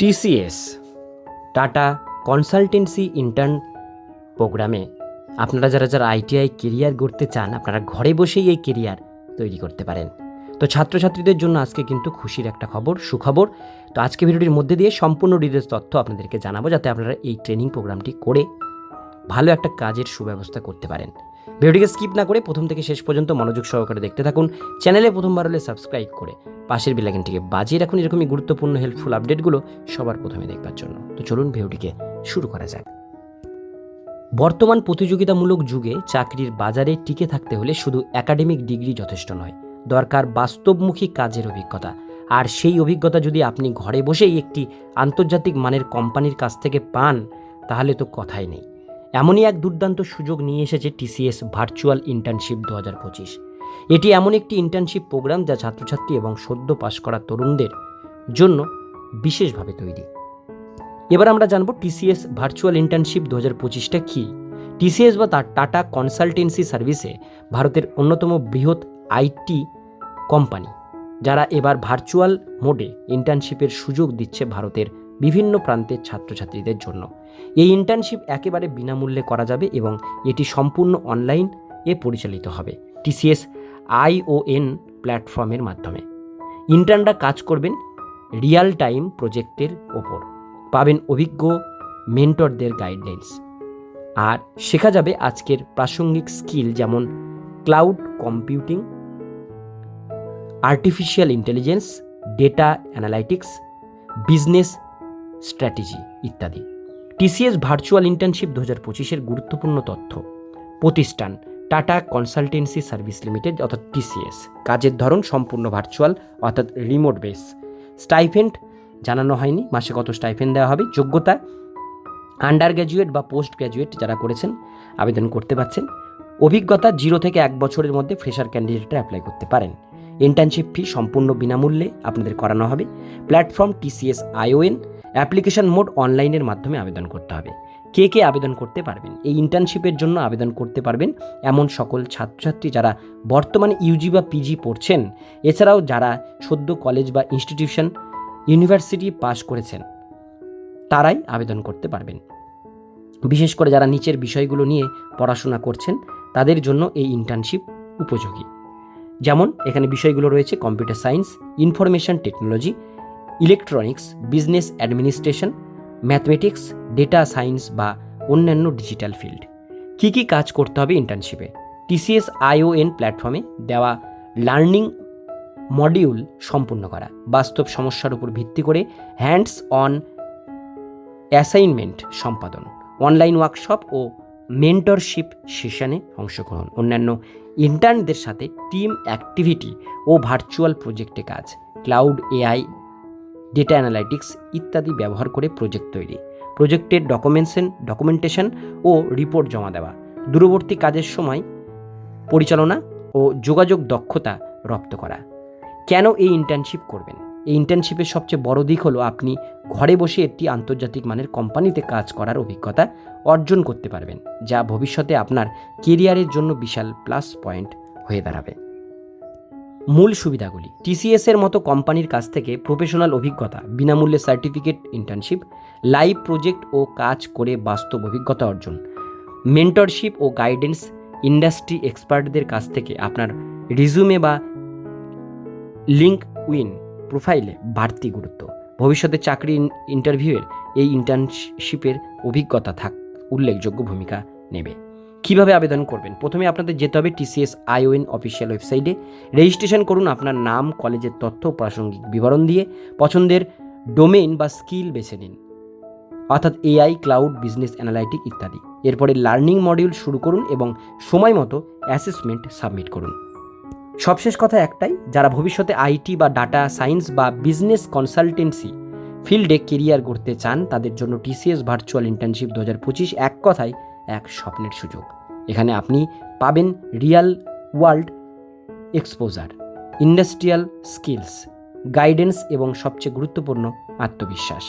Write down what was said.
TCS, tata consultancy intern প্রোগ্রামে। আপনারা যারা যারা আইটিআই কেরিয়ার গড়তে চান, আপনারা ঘরে বসেই এই কেরিয়ার তৈরি করতে পারেন। তো ছাত্রছাত্রীদের জন্য আজকে কিন্তু খুশির একটা খবর, সুখবর। তো আজকে ভিডিওটির মধ্যে দিয়ে সম্পূর্ণ ডিটেলস তথ্য আপনাদেরকে জানাব, যাতে আপনারা এই ট্রেনিং প্রোগ্রামটি করে ভালো একটা কাজের সুব্যবস্থা করতে পারেন। ভিডিওটিকে স্কিপ না করে প্রথম থেকে শেষ পর্যন্ত মনোযোগ সহকারে দেখতে থাকুন, চ্যানেলে প্রথমবার হলে সাবস্ক্রাইব করে পাশের বেলাইকনটিকে বাজিয়ে রাখুন। এরকমই গুরুত্বপূর্ণ হেল্পফুল আপডেটগুলো সবার প্রথমে দেখবার জন্য। তো চলুন ভিডিওটিকে শুরু করা যাক। বর্তমান প্রতিযোগিতামূলক যুগে চাকরির বাজারে টিকে থাকতে হলে শুধু একাডেমিক ডিগ্রি যথেষ্ট নয়, দরকার বাস্তবমুখী কাজের অভিজ্ঞতা। আর সেই অভিজ্ঞতা যদি আপনি ঘরে বসেই একটি আন্তর্জাতিক মানের কোম্পানির কাছ থেকে পান, তাহলে তো কথাই নেই। এমনই এক দুর্দান্ত সুযোগ নিয়ে এসেছে টিসিএস ভার্চুয়াল ইন্টার্নশিপ দু হাজার পঁচিশ। এটি এমন একটি ইন্টার্নশিপ প্রোগ্রাম যা ছাত্রছাত্রী এবং সদ্য পাশ করা তরুণদের জন্য বিশেষভাবে তৈরি। এবার আমরা জানব টিসিএস ভার্চুয়াল ইন্টার্নশিপ দু হাজার পঁচিশটা কী? টিসিএস বা তার টাটা কনসালটেন্সি সার্ভিসে ভারতের অন্যতম বৃহৎ আইটি কোম্পানি যারা এবার ভার্চুয়াল মোডে ইন্টার্নশিপের সুযোগ দিচ্ছে ভারতের বিভিন্ন প্রান্তের ছাত্রছাত্রীদের জন্য। এই ইন্টার্নশিপ একেবারে বিনামূল্যে করা যাবে এবং এটি সম্পূর্ণ অনলাইন এ পরিচালিত হবে। টিসিএস আইওএন প্ল্যাটফর্মের মাধ্যমে। ইন্টার্নরা কাজ করবেন রিয়াল টাইম প্রজেক্টের ওপর। পাবেন অভিজ্ঞ মেন্টরদের গাইডলাইন্স। আর শেখা যাবে আজকের প্রাসঙ্গিক স্কিল যেমন cloud computing, artificial intelligence, data analytics, business strategy ইত্যাদি। T C S virtual internship দু হাজার পঁচিশের গুরুত্বপূর্ণ তথ্য। প্রতিষ্ঠান টাটা কনসালটেন্সি সার্ভিস লিমিটেড, অর্থাৎ টিসিএস। কাজের ধরন সম্পূর্ণ ভার্চুয়াল অর্থাৎ রিমোট বেস স্টাইফেন্ট জানানো হয়নি, মাসে কত স্টাইফেন্ট দেওয়া হবে? যোগ্যতা? আন্ডার গ্র্যাজুয়েট বা পোস্ট গ্র্যাজুয়েট যারা করেছেন, আবেদন করতে পারছেন। অভিজ্ঞতা জিরো থেকে এক বছরের মধ্যে ফ্রেশার ক্যান্ডিডেটরা অ্যাপ্লাই করতে পারেন। ইন্টার্নশিপ ফি সম্পূর্ণ বিনামূল্যে আপনাদের করানো হবে। Platform T C S I O N application mode অনলাইনের মাধ্যমে আবেদন করতে হবে। কে কে আবেদন করতে পারবেন? এই ইন্টার্নশিপের জন্য আবেদন করতে পারবেন এমন সকল ছাত্রছাত্রী যারা বর্তমানে ইউজি বা পিজি পড়ছেন, এছাড়াও যারা সদ্য কলেজ বা ইনস্টিটিউশন, ইউনিভার্সিটি পাশ করেছেন, তারাই আবেদন করতে পারবেন। বিশেষ করে যারা নিচের বিষয়গুলো নিয়ে পড়াশোনা করছেন, তাদের জন্য এই ইন্টার্নশিপ উপযোগী। যেমন এখানে বিষয়গুলো রয়েছে, computer science, information technology electronics business administration mathematics data science বা অন্যান্য ডিজিটাল ফিল্ড কী কী কাজ করতে হবে ইন্টার্নশিপে টিসিএস আইওএন প্ল্যাটফর্মে দেওয়া লার্নিং মডিউল সম্পূর্ণ করা। বাস্তব সমস্যার উপর ভিত্তি করে হ্যান্ডস অন অ্যাসাইনমেন্ট সম্পাদন। অনলাইন ওয়ার্কশপ ও মেন্টরশিপ সেশনে অংশগ্রহণ। অন্যান্য ইন্টার্নদের সাথে টিম অ্যাক্টিভিটি ও ভার্চুয়াল প্রজেক্টে কাজ। ক্লাউড এআই ডেটা অ্যানালাইটিক্স ইত্যাদি ব্যবহার করে প্রজেক্ট তৈরি। প্রজেক্টের ডকুমেন্টেশন ডকুমেন্টেশন ও রিপোর্ট জমা দেওয়া। দূরবর্তী কাজের সময় পরিচালনা ও যোগাযোগ দক্ষতা রপ্ত করা। কেন এই ইন্টার্নশিপ করবেন? এই ইন্টার্নশিপের সবচেয়ে বড় দিক হলো আপনি ঘরে বসে একটি আন্তর্জাতিক মানের কোম্পানিতে কাজ করার অভিজ্ঞতা অর্জন করতে পারবেন, যা ভবিষ্যতে আপনার কেরিয়ারের জন্য বিশাল প্লাস পয়েন্ট হয়ে দাঁড়াবে। মূল সুবিধাগুলি। টিসিএস এর মতো কোম্পানির কাছ থেকে প্রফেশনাল অভিজ্ঞতা, বিনামূল্যে সার্টিফিকেট ইন্টার্নশিপ লাইভ প্রজেক্ট ও কাজ করে বাস্তব অভিজ্ঞতা অর্জন। মেন্টরশিপ ও গাইডেন্স ইন্ডাস্ট্রি এক্সপার্টদের কাছ থেকে আপনার রিজুমে বা লিঙ্ক উইন প্রোফাইলে বাড়তি গুরুত্ব। ভবিষ্যতে চাকরি ইন্টারভিউয়ের এই ইন্টার্নশিপের অভিজ্ঞতা থাক উল্লেখযোগ্য ভূমিকা নেবে। কীভাবে আবেদন করবেন? প্রথমে আপনাদের যেতে হবে T C S I O N official ওয়েবসাইটে। রেজিস্ট্রেশন করুন আপনার নাম, কলেজের তথ্য, প্রাসঙ্গিক বিবরণ দিয়ে। পছন্দের ডোমেইন বা স্কিল বেছে নিন। অর্থাৎ এআই, ক্লাউড, বিজনেস অ্যানালাইটিক ইত্যাদি। এরপরে লার্নিং মডিউল শুরু করুন এবং সময় মতো অ্যাসেসমেন্ট সাবমিট করুন। সবশেষ কথা একটাই, যারা ভবিষ্যতে আইটি বা ডাটা সায়েন্স বা বিজনেস কনসালটেন্সি ফিল্ডে কেরিয়ার গড়তে চান, তাদের জন্য টিসিএস ভার্চুয়াল ইন্টার্নশিপ দু হাজার পঁচিশ এক কথায় এক স্বপ্নের সুযোগ। এখানে আপনি পাবেন real world exposure industrial skills guidance এবং সবচেয়ে গুরুত্বপূর্ণ আত্মবিশ্বাস।